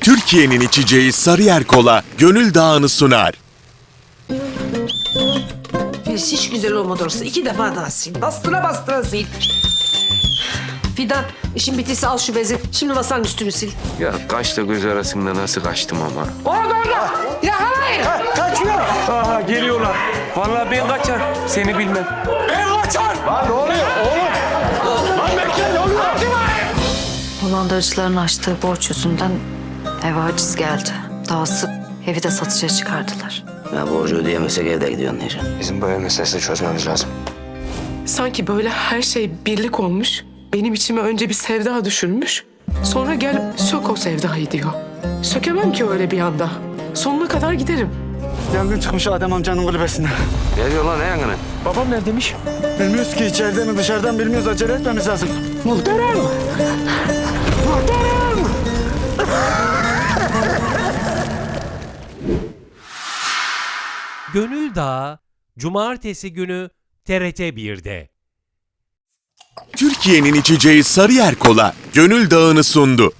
Türkiye'nin içeceği Sarıyer Kola Gönül Dağı'nı sunar. Filiz hiç güzel olmadı orası. İki defa daha sil. Bastıra bastıra sil. Fidan işin bittiyse al şu bezi. Şimdi masanın üstünü sil. Ya kaşla göz arasında nasıl kaçtım ama. Orada orada. Ya hayır. Aha geliyorlar. Vallahi ben kaçar. Seni bilmem. Dolandırıcıların açtığı borç yüzünden eve haciz geldi. Dahası evi de satışa çıkardılar. Ya borcu ödeyemesek evde gidiyorsun diyeceğim. Bizim bu ev meselesini çözmemiz lazım. Sanki böyle her şey birlik olmuş. Benim içime önce bir sevda düşürmüş. Sonra gel sök o sevdayı diyor. Sökemem ki öyle bir anda. Sonuna kadar giderim. Yangın çıkmış Adem amcanın kulübesinde. Ne diyor lan ne yangını? Babam ne demiş? Bilmiyoruz ki içeride mi dışarıdan bilmiyoruz. Acele etmemiz lazım. Muhterem. Muhterem. Gönül Dağı Cumartesi günü TRT 1'de. Türkiye'nin içeceği Sarıyer Kola Gönül Dağı'nı sundu.